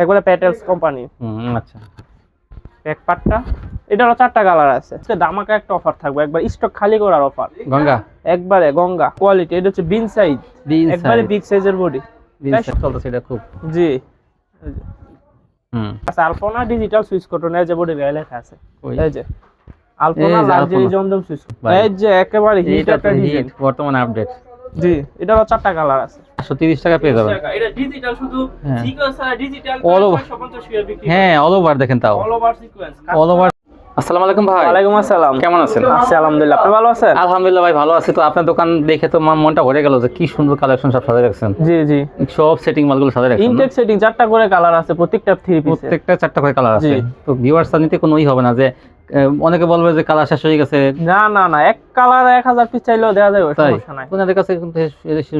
একবারে প্যাটেলস কোম্পানি হুম আচ্ছা। এক পাটটা এটা হলো চারটা কালার আছে। আজকে দামাকা একটা অফার থাকবে। একবার স্টক খালি করার অফার গঙ্গা? একবারে গঙ্গা। কোয়ালিটি এটা হচ্ছে বিন সাইজ বিন একবারে বিগ সাইজের বডি বিন চলতেছে এটা খুব। জি। হুম। আচ্ছা আলপনা ডিজিটাল সুইচ কটন এই যে বডি গায়ে লেখা আছে। এই যে আলপনা লাক্সারি। জমজম সুইচ এই যে একেবারে হিট একটা ডিজাইন বর্তমানে আপডেট জি এটা হলো চারটা কালার আছে। একশো তিরিশ টাকা পেয়ে যাবেন। এটা ডিজিটাল শুধু। সিকোয়েন্স আর ডিজিটাল All over. 650 টাকা বিক্রি হ্যাঁ অল ওভার দেখেন তাও। All over sequence all over আসসালামু আলাইকুম ভাই। ওয়ালাইকুম আসসালাম। কেমন আছেন? আছি আলহামদুলিল্লাহ। আপনি ভালো আছেন? আলহামদুলিল্লাহ ভাই ভালো আছি। তো আপনার দোকান দেখে তো আমার মনটা ভরে গেল যে কি সুন্দর কালেকশন সব সাজায় রাখছেন। জি জি। সব সেটিং মালগুলো সাজায় রাখছেন? ইনটেক সেটিং চারটা করে কালার আছে প্রত্যেকটা থ্রি পিস প্রত্যেকটা চারটা করে কালার আছে। তো ভিউয়ার্স নিতে কোনো ই হবে না যে অনেকে বলবে যে কালার শেষ হয়ে গেছে। না না না এক কালার এক হাজার পিস চাইলেও দেওয়া যাবে সমস্যা নাই। আপনাদের কাছে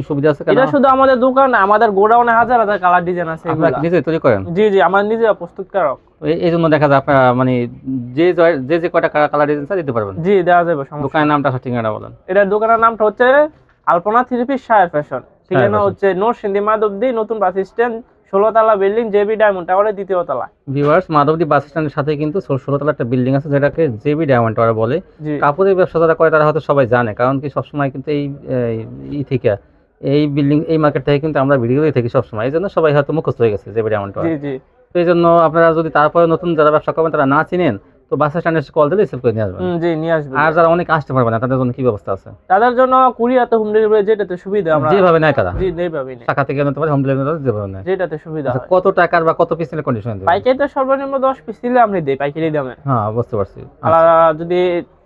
সুবিধা আছে এটা শুধু আমাদের দোকান আমাদের গোডাউনে হাজার হাজার কালার ডিজাইন আছে। নিজে তৈরি করেন? জি জি আমার নিজে প্রস্তুতকারক। এই- জন্য দেখা যায় আপনারা মানে যে যে যে কয়টা কালার ডিজাইন চাই দিতে পারবেন। জি দেওয়া যাবে সমস্যা দোকানের নামটা সঠিক বলেন। এটা দোকানের নামটা হচ্ছে আলপনা থ্রি পিস শায়ার ফ্যাশন। ঠিকানা। হচ্ছে সিন্ধি মাধবদি নতুন বাস স্ট্যান্ড ষোলো তলা বিল্ডিং জেবি ডায়মন্ড টাওয়ারের দ্বিতীয় তলা। ভিউয়ার্স মাধবদী বাস স্ট্যান্ডের সাথে কিন্তু ষোলোতলা একটা বিল্ডিং আছে যেটাকে জেবি ডায়মন্ড টাওয়ার বলে। কাপড়ের ব্যবসা যারা করে তারা হয়তো সবাই জানে কারণ কি সবসময় কিন্তু এই এই ই থেকে এই বিল্ডিং এই মার্কেট থেকে কিন্তু আমরা ভিডিও দিয়ে থাকি সবসময়। এই জন্য সবাই হয়তো মুখস্থ হয়ে গেছে জেবি ডায়মন্ড টাওয়ার। জি। জি তো এই জন্য আপনারা যদি তারপরে নতুন যারা ব্যবসা করবেন তারা না চিনেন তো বাস স্ট্যান্ডে কল দিলে রিসিভ করে নিয়ে আসবেন। জি নিয়ে আসবে আর যারা অনেক আসতে পারবে না তাদের জন্য কি ব্যবস্থা আছে? তাদের জন্য কুরিয়াতে হোম ডেলিভারি যেটাতে সুবিধা আমরা যেভাবে নেয় তারা। জি নেইভাবে নেই টাকা থেকে নিতে পারে হোম ডেলিভারি যেভাবে নেয়। যেটাতে সুবিধা আচ্ছা, হয়। কত টাকার বা কত কন্ডিশন দেবে? পাইকারিতে সর্বনিম্ন দশ পিস দিলে আপনি দেই পাইকারি দামে। হ্যাঁ বুঝতে পারছি। আর যদি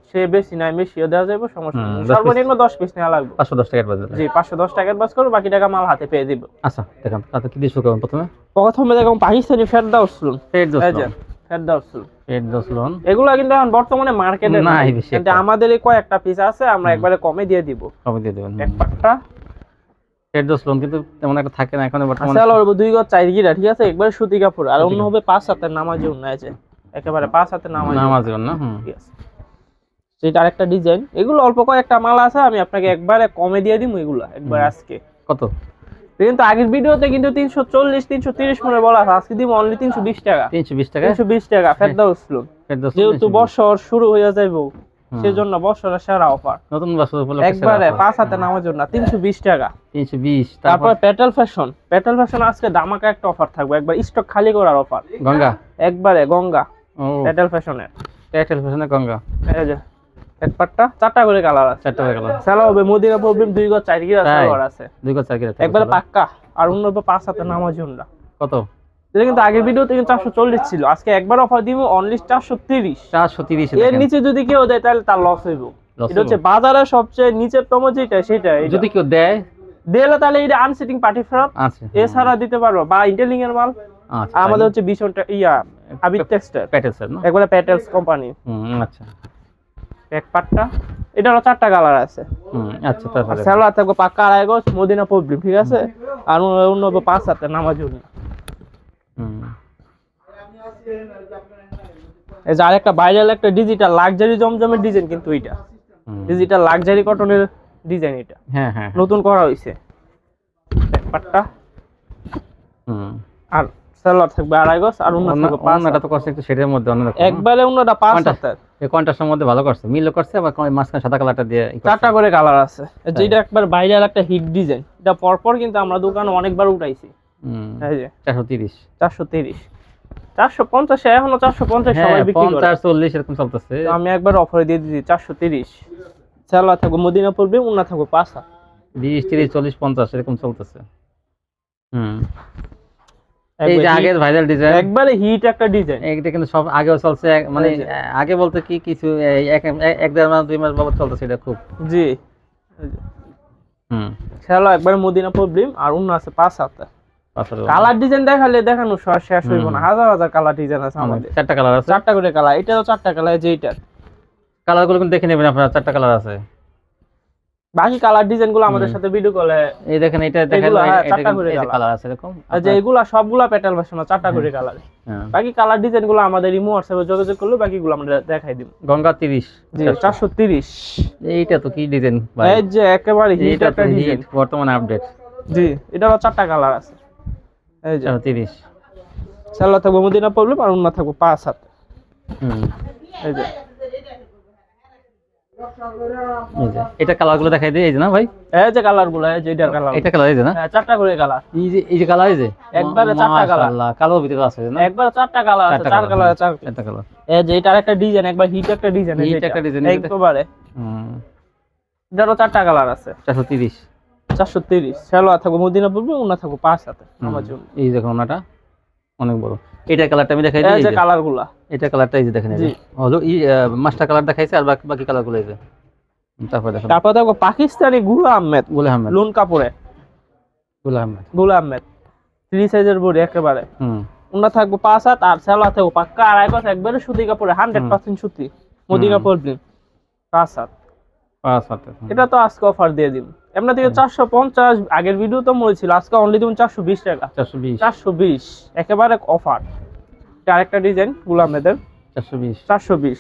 সে বেশি নাই বেশিও দেওয়া যাবে সমস্যা 10 সর্বনিম্ন দশ পিস নেওয়া লাগবে। পাঁচশো দশ টাকার বাজার। জি পাঁচশো দশ টাকার বাস করব বাকি টাকা মাল হাতে পেয়ে দিব। আচ্ছা দেখেন তাতে কি দিয়ে শুরু করবেন প্রথমে? প্রথমে দেখুন পাকিস্তানি ফেরদাউস যে। ফেরদাউস এগুলো কিন্তু এখন বর্তমানে মার্কেটে নাই নাই। কিন্তু আমাদের কয়েকটা পিস আছে আমরা একবারে কমে দিয়ে দিব। কবে দিয়ে দেবেন। এক পাটটা। পেট লোন কিন্তু তেমন একটা থাকে না এখন বর্তমানে। আসলে হলো দুই গজ চার গিরা ঠিক আছে? একবারে সুতি কাপড় আর অন্য হবে পাঁচ হাতের নামাজি অন্য আছে একেবারে পাঁচ হাতের নামাজি নামাজ দেবেন না? হুম। ঠিক আছে। সেটা আরেকটা ডিজাইন এগুলো অল্প কয়েকটা মাল আছে আমি আপনাকে একবারে কমে দিয়ে দিব এগুলো একবার আজকে। কত? কিন্তু আগের ভিডিওতে কিন্তু তিনশো চল্লিশ তিনশো তিরিশ মনে বলা আছে। আজকে দিব অনলি তিনশো বিশ টাকা। তিনশো বিশ টাকা? তিনশো বিশ টাকা ফেরদাউস লোন পেট দোষ যেহেতু বছর শুরু হয়ে যাইব সেজন্য বছরের সেরা অফার নতুন বছর উপলক্ষে একবারে পাঁচ হাতে নামার জন্য তিনশো বিশ টাকা। তিনশো বিশ তারপর? পেট্রোল ফ্যাশন পেট্রোল ফ্যাশন আজকে দামাকা একটা অফার থাকবে একবার স্টক খালি করার অফার গঙ্গা? একবারে গঙ্গা পেট্রোল ফ্যাশনের এয়ারটেল ফ্যাশনে গঙ্গা। এই যে এক পাটটা? চারটা করে কালার আছে। চারটা হয়ে গেল সেলা হবে মদিনা প্রবলেম দুই গজ চার গিরা? সালোয়ার আছে। দুই গজ চার কিলো একবারে পাক্কা। আর অন্য পাঁচ হাতে নামার জন্য কত? এটা কিন্তু আগের ভিডিওতে কিন্তু চারশো চল্লিশ ছিল। আজকে একবার অফার দিব অনলি চারশো তিরিশ। চারশো তিরিশ এর নিচে যদি কেউ দেয় তাহলে তার লস হইব। এটা হচ্ছে বাজারে সবচেয়ে নিচের তম যেটা সেটা যদি কেউ দেয়? দিলে তাহলে এটা আনসিটিং পার্টি ফেরত। এছাড়া দিতে পারব বা ইন্টেলিং এর মাল। আচ্ছা আমাদের হচ্ছে ভীষণটা ইয়া আবির টেক্সটাইল প্যাটেল স্যার না? একবারে প্যাটেলস কোম্পানি আচ্ছা। এক পাটটা। এটা হলো চারটা কালার আছে। হুম আচ্ছা তারপরে স্যালোয়ার থাকবে পাক্কা আড়াই গজ মদিনা প্রবলেম ঠিক আছে? আর অন্য- অন্য পাঁচ হাতে নামাজ হুম। এই যে আরেকটা ভাইরাল একটা ডিজিটাল লাক্সারি জমজমের ডিজাইন কিন্তু এটা। ডিজিটাল লাক্সারি কটনের ডিজাইন এটা। হ্যাঁ হ্যাঁ হ্যাঁ। নতুন করা হয়েছে পাটটা। হুম। আর সালোয়ার থাকবে আড়াই গজ আর অন্য থাকবে পাঁচ তো করছে একটু সেটার মধ্যে অন্যরকম একবারে অন্যটা পাঁচ? হাতের এই মধ্যে ভালো করছে মিলও করছে আবার মাঝখানে সাদা কালারটা দিয়ে চারটা করে কালার আছে। যেটা একবার ভাইরাল একটা হিট ডিজাইন এটা পরপর কিন্তু আমরা দোকানে অনেকবার উঠাইছি। এই যে। চারশো তিরিশ। চারশো তিরিশ। চারশো পঞ্চাশ এখনও চারশো পঞ্চাশ হ্যাঁ সবাই বিক্রি করে। চল্লিশ এরকম চলতেছে। আমি একবার অফারে দিয়ে দিচ্ছি চারশো তিরিশ। সালোয়ার থাকবে মদিনা পড়বে উন্না থাকবে পাঁচ বিশ তিরিশ চল্লিশ পঞ্চাশ এরকম চলতেছে। হুম। এই যে আগের ভাইরাল ডিজাইন একবারে হিট একটা ডিজাইন এটা কিন্তু সব আগেও চলছে মানে আগে বলতে কি কিছু এক দেড় মাস দুই মাস বাবদ চলতেছে এটা খুব। জি। হুম। একবার মদিনা প্রবলেম আর উন্না আছে পাঁচ হাত কালার ডিজাইন দেখালে দেখানো শেষ হইব না। হাজার হাজার কালার ডিজাইন আছে আমাদের। চারটা কালার আছে? চারটা করে কালার এটারও চারটা কালার যে এইটার। কালারগুলো কিন্তু দেখে নেবেন আপনারা চারটা কালার আছে। বাকি কালার ডিজাইনগুলো আমাদের সাথে ভিডিও কলে এই দেখেন এটা দেখেন হ্যাঁ, এটা চারটা করে এই কালার আছে এরকম যে এগুলা সবগুলা পেটাল ভার্সন চারটা করে কালার হ্যাঁ। বাকি কালার ডিজাইনগুলো আমাদের ইমো হোয়াটসঅ্যাপে যোগাযোগ করলে বাকিগুলো আমরা দেখাই দিব। গঙ্গা তিরিশ। জি চারশো তিরিশ। এইটা তো কি ডিজাইন ভাই? এই যে একেবারে হিট একটা ডিজাইন বর্তমানে আপডেট জি এটারও চারটা কালার আছে। এই যে। চারশো তিরিশ। সালোয়ার থাকবে মদিনা প্রবলেম আর উন্না থাকব পাঁচ হাতে। হুম। এই যে। এটা কালারগুলো দেখাই দিই এই যে না ভাই? এই যে কালারগুলো এই যে এটার কালার। এটা কালার এই যে না? হ্যাঁ চারটা করে কালার। এই যে এই যে কালার এই যে? একবারে চারটা। মাশাআল্লাহ কালোর ভিতরে আছে না? একবার চারটা কালার আছে চার কালার চার চারটা কালার। এই যে এটার একটা ডিজাইন একবার হিট একটা ডিজাইন Hit একটা যে- একবারে। হুম। এটারও চারটা কালার আছে। চারশো তিরিশ। চারশো তিরিশ। সালোয়ার থাকব মদিনা পড়বে উন্না থাকব পাঁচ হাতে আমার জন্য। এই দেখুন ওনাটা অনেক বড়। এটার কালারটা আমি দেখাই দিই এই যে যে। কালারগুলা এটা কালারটা এই যে দেখেন এই হলো ই মাস্টার কালার দেখাইছে আর বাকি বাকি কালারগুলো এই যে। তারপর দেখেন। তারপর দেখো পাকিস্তানি গুলা আহমেদ। গুল আহমেদ। লুন কাপড়ে গুল আহমেদ। গুলা আহমেদ। থ্রি সাইজের বডি একেবারে। হুম। উন্না থাকব পাঁচ হাত আর সালোয়ার থাকব পাক্কা আড়াই গজ একবারে সুতি কাপড়ে হান্ড্রেড পার্সেন্ট সুতি। মোদি কাপড় দিন পাঁচ হাত। পাঁচ হাতে এটা তো আজকে অফার দিয়ে দিন এমনি থেকে চারশো পঞ্চাশ আগের ভিডিও তো মনে ছিল আজকে অনলি দিন চারশো বিশ টাকা। চারশো বিশ। চারশো বিশ একেবারে অফার আরেকটা ডিজাইন গুলাম এদের। চারশো বিশ। চারশো বিশ।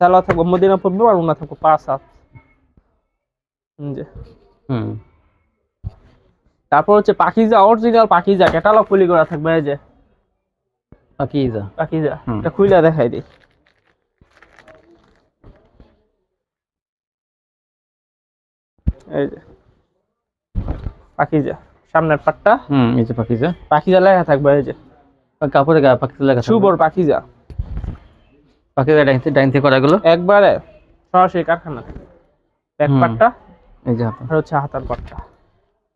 সালোয়ার থাকব মদিনা পড়বে আর উন্না থাকব পাঁচ হাত। হুম তারপর হচ্ছে পাখিজা অরিজিনাল পাখিজা ক্যাটালগ খুলি করা থাকবে এই যে। এই পাখিজা এটা খুইলা দেখাই দিই। এই যে। পাখিজা সামনের পাটটা। হুম এই যে পাখিজা। পাখিজা লেখা থাকবে এই যে। কাপড়ে গায়ে পাখি লেখা। সুবর পাখিজা। পাখি যা ডাইন ডাইন থেকে করা এগুলো? একবারে সরাসরি কারখানা থেকে। ব্যাক পাটটা এই যে আর হচ্ছে হাতার পাটটা।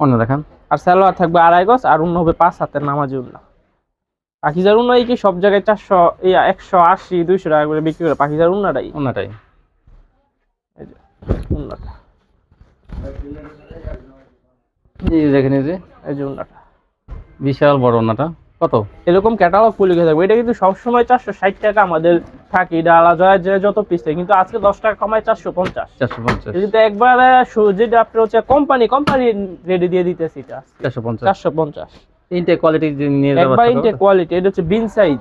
অন্য দেখান। আর সালোয়ার থাকবে আড়াই গজ আর অন্য হবে পাঁচ হাতের নামাজি উন্না। পাখিজার উন্না কি সব জায়গায় চারশো ইয়া একশো আশি দুইশো টাকা করে বিক্রি করে পাখিজার উন্নাটাই? অন্যটাই এই যে উন্নাটা। এই দেখেন এই যে এই যে বিশাল বড় কত? এরকম ক্যাটালগ পলি থাকবে। এটা কিন্তু সবসময় চারশো ষাট টাকা আমাদের থাকে। ডালা জয় যে যত পিস থাকে কিন্তু আজকে দশ টাকা কমায় চারশো পঞ্চাশ। চারশো পঞ্চাশ। কিন্তু একবারে যেটা আপনার হচ্ছে কোম্পানি কোম্পানি রেডি দিয়ে দিতেছি এটা। চারশো পঞ্চাশ। চারশো পঞ্চাশ। তিনটে কোয়ালিটি নিয়ে একবার কোয়ালিটি এটা হচ্ছে বিন সাইজ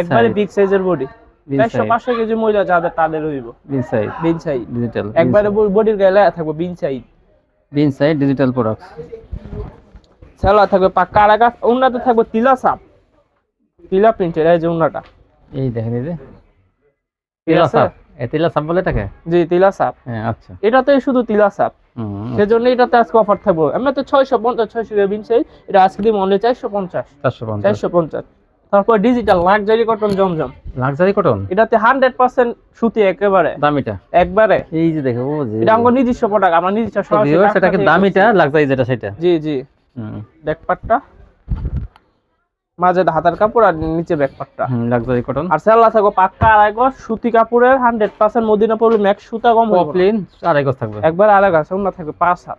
একবারে বিগ সাইজের বডি চারশো পাঁচশো কেজি মহিলা যাদের তাদের হইব। বিন সাইড বিন সাইজ ডিজিটাল একবারে বডির গায়ে লেখা থাকবে বিন সাইজ বিন সাইড ডিজিটাল প্রোডাক্ট সালোয়ার থাকবে পাক্কা আড়া গাছ উন্নাতে থাকবে তিলা সাপ। তিলা প্রিন্টের এই যে উন্নাটা এই দেখেন এই যে। তেলা? সাপ। এ তেলা সাপ বলে এটাকে? জি তিলা সাপ। হ্যাঁ আচ্ছা। এটাতে শুধু তিলা সাপ। সেজন্য এটাতে আজকে অফার থাকবে। আমরা তো ছয়শো পঞ্চাশ ছয়শো বিন সাইজ এটা আজকে দিব অনলি চারশো পঞ্চাশ। চারশো পঞ্চাশ। চারশো পঞ্চাশ। তারপর digital luxury cotton Zamzam. Luxury cotton এটাতে হান্ড্রেড পার্সেন্ট সুতি একেবারে। দামিটা? একবারে। এই যে দেখো ও যে। এটা আমার নিজস্ব প্রোডাক্ট আমার নিজস্ব সরাসরি সেটাকে দামিটা লাক্সারি যেটা সেটা। জি জি। হুম। ব্যাকপাটটা মাঝে হাতার কাপড় আর নিচে ব্যাকপাটটা হুম লাক্সারি কটন আর সেল্লা থাকো পাক্কা আড়াই গজ সুতি কাপড়ের হান্ড্রেড পার্সেন্ট মদিনা পড়লে ম্যাক্স সুতা কম না। পপলিন আড়াই গজ থাকবে। একবার আড়াই গজ অন্য থাকবে পাঁচ হাত।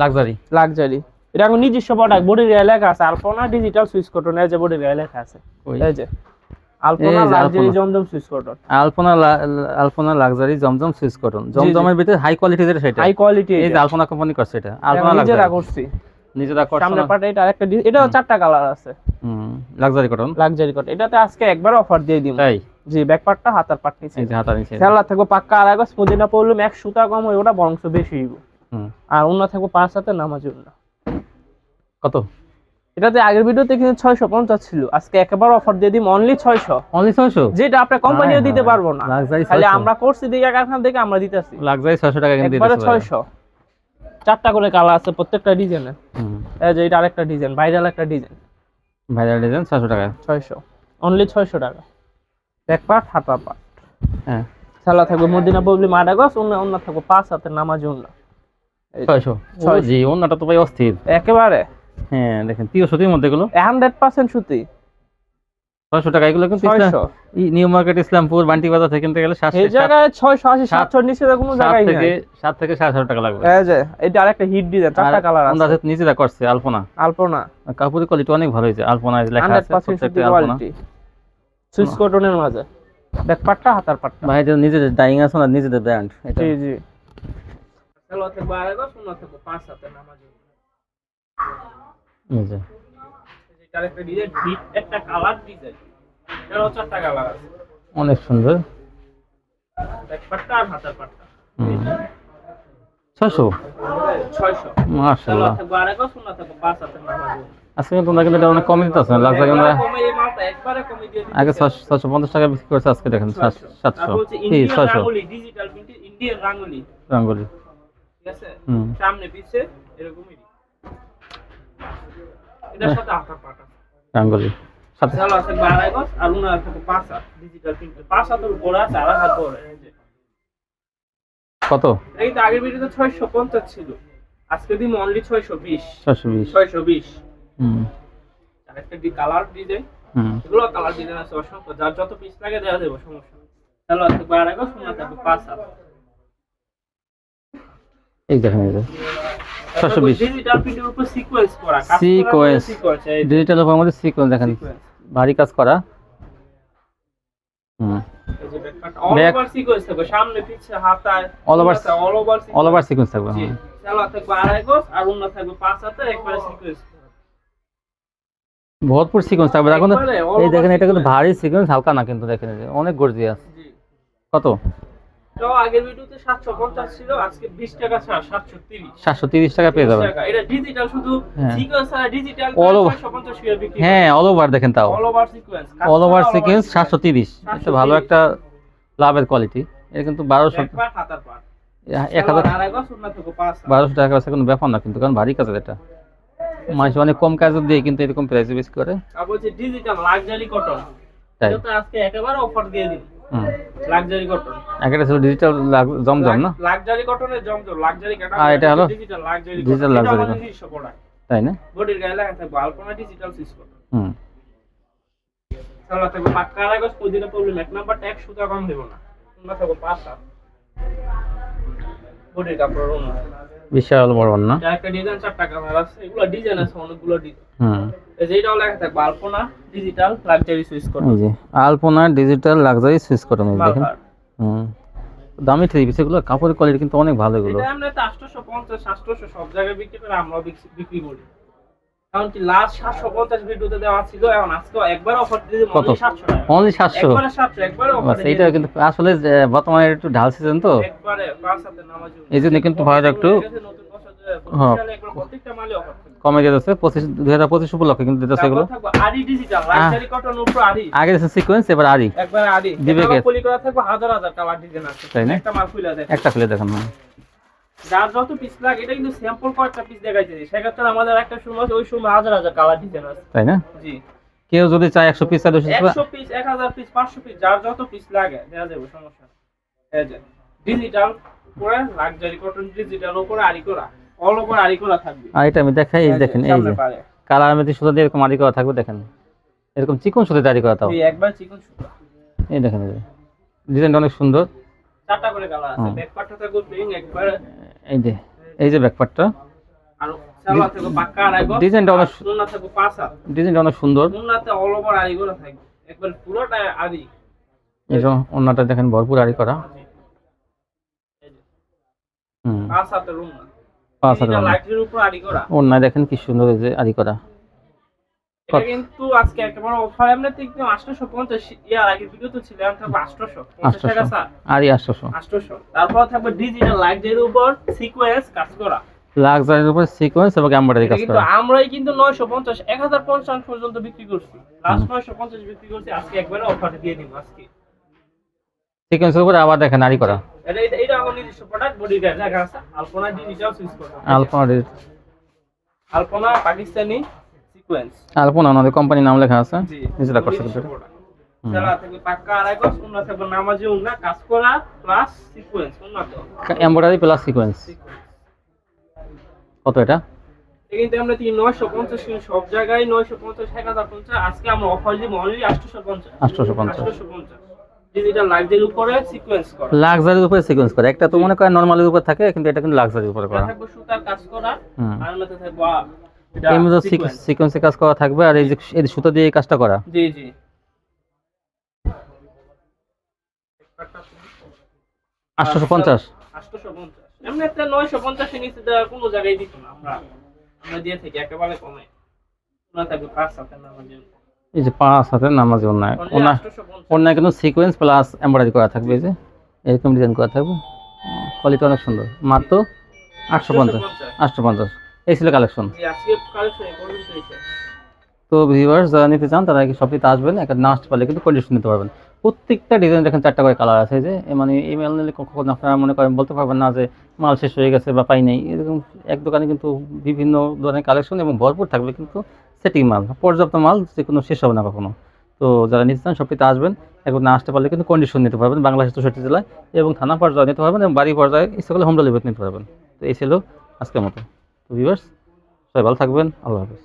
লাক্সারি লাক্সারি এটা আমার নিজস্ব প্রোডাক্ট বডির গায়ে লেখা আছে। আলপনা ডিজিটাল সুইচ কটন এই যে বডির গায়ে লেখা আছে। এই যে। আলপনা এই luxury Zamzam swiss cotton Alpona Alpona luxury Zamzam swiss cotton জমজমের ভিতরে হাই কোয়ালিটি যেটা সেটা। হাই কোয়ালিটি এই যে আলপনা কোম্পানি করছে এটা। আলপনা নিজেরা করছি। নিজেরা করছে সামনে পাটে এটা আরেকটা ডি- চারটা কালার আছে। হুম লাক্সারি কটন লাক্সারি কটন এটাতে আজকে একবার অফার দিয়ে দিব তাই? জি ব্যাক পার্টটা হাতার পার্ট নিচে। এই যে হাতা নিচে। খেলা থাকব পাক্কা পড়লে এক সুতা কম হয় ওটা বংশ বেশি হইব। আর অন্য থাকব পাঁচ হাতে নামাজ উন্না কত? এটাতে আগের ভিডিওতে কিন্তু ছয়শো পঞ্চাশ ছিল। আজকে একেবারে অফার দিয়ে দিম অনলি ছয়শো। অনলি ছয়শো? যেটা আপনার কোম্পানিও দিতে পারব না। খালি আমরা করছি দিকে কারখানা থেকে আমরা দিতেছি। লাক্সারি ছয়শো টাকা কিন্তু একবারে ছয়শো। চারটা করে কালার আছে প্রত্যেকটা ডিজাইনের হুম। এই যে এটা আরেকটা ডিজাইন ভাইরাল একটা ডিজাইন ভাইরাল ডিজাইন ছয়শো টাকা। ছয়শো। অনলি ছয়শো টাকা। এক পাট হাতা পাট। হ্যাঁ। খেলা থাকবে মদিনা ববলি মাডা গছ অন্য অন্য থাকব পাঁচ হাতের নামাজ উন্না। এই যে, ছয়শো। ছয়শো। জি অন্যটা তো ভাই অস্থির। একেবারে। হ্যাঁ দেখেন তিরিশ সত্যির মধ্যে এগুলো। হান্ড্রেড পার্সেন্ট সুতি। ছয়শো টাকা এগুলো কিন্তু নিউ মার্কেট ইসলামপুর বান্টি বাজার থেকে কিনতে গেলে এই জায়গায় ছয়শো আশি নিচে কোনো জায়গায় থেকে সাত থেকে সাড়ে টাকা লাগবে। এই যে এটা আরেকটা হিট ডিজাইন চারটা কালার আছে। নিজেরা করছে আলপনা। আলপনা। কাপড়ের কোয়ালিটি অনেক ভালো হয়েছে আলপনা লেখা আছে প্রত্যেকটা আলপনা। কোয়ালিটি সুইচ কটনের মাঝে। ব্যাক পাটটা হাতার পাটটা। ভাইদের নিজেদের ডাইং আছে না নিজেদের ব্র্যান্ড এটা। জি জি। চলো পাঁচ হাতের নামাজ এই যে। এটা আরেকটা ডিজাইন হিট একটা কালার ডিজাইন এটারও চারটা কালার আছে। অনেক সুন্দর। ব্যাক পাটটা আর হাতার পাটটা। ছয়শো? আজকে কিন্তু তোমরা কিন্তু এটা অনেক কমে না দিতেছি আগে ছশো পঞ্চাশ টাকা বিক্রি করছে আজকে দেখেন। সাতশো ছয়শো। রাঙ্গুলি ডিজিটাল প্রিন্ট ইন্ডিয়ান রাঙ্গুলি। রাঙ্গুলি। ঠিক আছে? সামনে পিছে এরকমই এটার সাথে আঠা পাটা রাঙ্গুলি। সাথে চালো আছে বাড়াই গছ আর উনা আছে পাঁচ হাত ডিজিটাল প্রিন্ট পাঁচ হাতের উপরে আছে আর হাত বড় এই যে। কত? এটা কিন্তু আগের ভিডিওতে ছয়শো পঞ্চাশ ছিল। আজকে দিন অনলি ছয়শো বিশ। ছশো বিশ। ছয়শো বিশ। হুম। আর একটা কালার ডিজাইন হুম। এগুলো কালার ডিজাইন আছে অসংখ্য। যার যত পিস লাগে দেওয়া দেবো সমস্যা। চালো আছে বাড়াই গছ উনা থাকবে পাঁচ হাত। এই দেখেন এই যে। ছশো বিশ। ডিজিটাল উপর সিকোয়েন্স ডিজিটাল আমাদের সিকোয়েন্স দেখেন। ভারী কাজ করা। হুম। এই যে ব্যাকপার্ট অল ওভার সিকোয়েন্স থাকবে। ভরপুর সিকোয়েন্স এখন এই দেখেন এটা কিন্তু ভারী সিকোয়েন্স হালকা না কিন্তু দেখেন অনেক গর্জিয়াস। কত? আগের ভিডিওতে 750 ছিল আজকে 20 টাকা ছাড় 730 সাতশো তিরিশ টাকা পেয়ে যাবেন। এটা ডিজিটাল শুধু হ্যাঁ। সিকোয়েন্স আর ডিজিটাল 650 টাকা বিক্রি হ্যাঁ অল ওভার দেখেন তাও। All over sequence all over sequence সাতশো তিরিশ। এটা ভালো একটা লাভের কোয়ালিটি এটা কিন্তু বারোশো একবার হাতার পার। এক হাজার। বারোশো টাকা আছে কোনো ব্যাপার না কিন্তু কারণ ভারী কাজ এটা। মানুষ অনেক কম কাজ দিয়ে কিন্তু এরকম প্রাইসে বেশি করে। ডিজিটাল লাক্সারি কটন আজকে একেবারে অফার দিয়ে দিন লাক্সারি কটন একটা ছিল ডিজিটাল জমজম না? লাক্সারি কটনের জমজম লাক্সারি কাটা আর এটা হলো ডিজিটাল লাক্সারি luxury cotton। তাই না? বডির গায়ে লেখা থাকবে আলপনা ডিজিটাল সুইচ কটন হুম। তাহলে থাকবে পাক্কা রাখো প্রতিদিনের প্রবলেম এক নাম্বার ট্যাক্স সুতা কম দেব না। তোমরা থাকো পাঁচ হাত বডির কাপড় বিশাল বড় না? একটা ডিজাইন চারটা কালার আছে এগুলো ডিজাইন আছে অনেকগুলো ডিজাইন হুম। এই যে এটাও লেখা থাকবে Alpona digital luxury swiss cotton এই যে Alpona digital luxury swiss cotton এই দেখেন। হুম। দামি থ্রি পিস এগুলো কাপড়ের কোয়ালিটি কিন্তু অনেক ভালো এগুলো। এটা আমরা তো আটশোশো পঞ্চাশ সাতশোশো সব জায়গায় বিক্রি করে আমরাও বিক্রি- বিক্রি করি। কারণ কি লাস্ট ভিডিওতে দেওয়া ছিল এখন আজকে একবার অফার দিয়ে কত? সাতশো টাকা। অনলি সাতশো? একবারে সাতশো একবারে অফার এইটা কিন্তু আসলে বর্তমানে একটু ঢাল সিজন তো। একবারে পাঁচ হাতে নামাজ। এই জন্য কিন্তু ভাড়াটা একটু নতুন বছর হ্যাঁ। প্রত্যেকটা মালে অফার কমে যেতেছে পঁচিশ দুই হাজার পঁচিশ উপলক্ষে কিন্তু দিতেছে এগুলো। আগে দিচ্ছে সিকোয়েন্স এবার আরি দিবে পলি করা থাকবে হাজার হাজার কালার ডিজাইন আছে। তাই না? একটা মাল খুলে দেখেন হুম। যার যত পিস লাগে এটা কিন্তু স্যাম্পল কয়েকটা পিস দেখাইছে। সেক্ষেত্রে আমাদের একটা আছে, ওই সময় হাজার হাজার কালার ডিজাইন আছে। তাই না? জি। কেউ যদি চায় একশো পিস দুশো পিস একশো পিস এক হাজার পিস পাঁচশো পিস যার যত পিস লাগে দেওয়া যাবে সমস্যা ডিজিটাল লাক্সারি কটন ডিজিটাল উপরে আরি করা। অল ওভার আরি করা থাকবে। আর এটা আমি দেখাই এই দেখেন এই যে। কালার মেথি সুতা দিয়ে এরকম করা থাকবে দেখেন। এরকম চিকন সুতা দিয়ে আরি করা তাও। এই একবার চিকন সুতা। এই দেখেন ডিজাইনটা অনেক সুন্দর। চারটা করে কালার আছে। হুম। ব্যাক পার্টটা থাকবে প্লেন একবার। এই যে এই যে ব্যাকপার্টটা আর সালোয়ার থাকবে পাক্কা আড়াই গজ ডিজাইনটা অনেক থাকবে পাঁচ হাত। ডিজাইনটা অনেক সুন্দর। সুন্নাতে অল ওভার আরি করা থাকবে। একবার পুরোটা এই যে অন্যটা দেখেন ভরপুর আরি করা। হুম। পাঁচ হাতের রুম না পাঁচ হাজার লাইটের উপর আরি করা। দেখেন কি সুন্দর এই যে আরি করা। কিন্তু আজকে একেবারে অফার এমনি কিন্তু আটশোশো পঞ্চাশ ইয়ার আগে ভিডিও তো ছিল এখন থাকবে টাকা স্যার তারপর থাকবে ডিজিটাল লাইটের উপর সিকোয়েন্স কাজ করা। লাক্সারির উপর সিকোয়েন্স এবং এমব্রয়ডারি কাজ কিন্তু করা। আমরাই কিন্তু নয়শো পঞ্চাশ এক হাজার পঞ্চাশ পর্যন্ত বিক্রি করছি। লাস্ট নয়শো পঞ্চাশ বিক্রি করছি আজকে একবারে অফার দিয়ে দিব আজকে। সিকোয়েন্সের উপর আবার দেখেন আরি করা। এটা এটা আমার নিজস্ব প্রোডাক্ট বডি গায়ে লেখা আছে। আলপনা ডিজিটাল সুইচ করা আলপনা আলপনা পাকিস্তানি সিকোয়েন্স আলপনা আমাদের কোম্পানির নাম লেখা আছে। প্লাস সিকোয়েন্স উন্নত এমব্রয়ডারি প্লাস সিকোয়েন্স কত এটা? কিন্তু আমরা তিন নয়শো পঞ্চাশ সব জায়গায় নয়শো পঞ্চাশ এক হাজার পঞ্চাশ। আজকে আমরা অফার দিব অনলি আটশোশো পঞ্চাশ। 850 আটশোশো পঞ্চাশ। ডিজিটাল লাইটের উপরে সিকোয়েন্স করা। লাক্সারির উপরে সিকোয়েন্স করা। একটা তো মনে করেন নর্মালের উপর থাকে কিন্তু এটা কিন্তু লাক্সারির উপরে করা। থাকবে সুতার কাজ করা আর মধ্যে থাকবে। সিকোয়েন্সে কাজ করা আর এই যে এই সুতা দিয়ে এই কাজটা করা। জি জি। আটশোশো পঞ্চাশ। আটশোশো পঞ্চাশ। এমনি একটা নয়শো পঞ্চাশের নিচে দেওয়া কোনো জায়গায় দিত না আমরা। আমরা দিয়ে থাকি একেবারে কমে। না থাকবে পাঁচ সাতের নামাজে এই যে পাঁচ হাতে নামাজি অন্যায় অন্যায় অন্যায় কিন্তু সিকোয়েন্স প্লাস এম্বয়ডারি করা থাকবে এই যে। এরকম ডিজাইন করা থাকবে। কোয়ালিটি অনেক সুন্দর। মাত্র আটশো পঞ্চাশ আটশো পঞ্চাশ। এই ছিল কালেকশন তো ভিউয়ার্স যারা নিতে চান তারা কি শপটিতে আসবেন একটা না আসতে পারলে কিন্তু কন্ডিশন নিতে পারবেন। প্রত্যেকটা ডিজাইন দেখেন চারটা করে কালার আছে যে মানে এই মাল নিলে কখন আপনারা মনে করেন বলতে পারবেন না যে মাল শেষ হয়ে গেছে বা পাই নাই, এরকম এক দোকানে কিন্তু বিভিন্ন ধরনের কালেকশন এবং ভরপুর থাকবে কিন্তু সেটিং মাল, পর্যাপ্ত মাল যে কোনো শেষ হবে না কখনো। তো যারা নিতে চান শপটিতে আসবেন এখন না আসতে পারলে কিন্তু কন্ডিশন নিতে পারবেন বাংলাদেশ চৌষট্টি জেলায় এবং থানা পর্যায়ে নিতে পারবেন এবং বাড়ি পর্যায়ে ইচ্ছা হোম ডেলিভারি নিতে পারবেন। তো এই ছিল আজকের মতো। তো ভিউয়ার্স সবাই ভালো থাকবেন, আল্লাহ হাফেজ।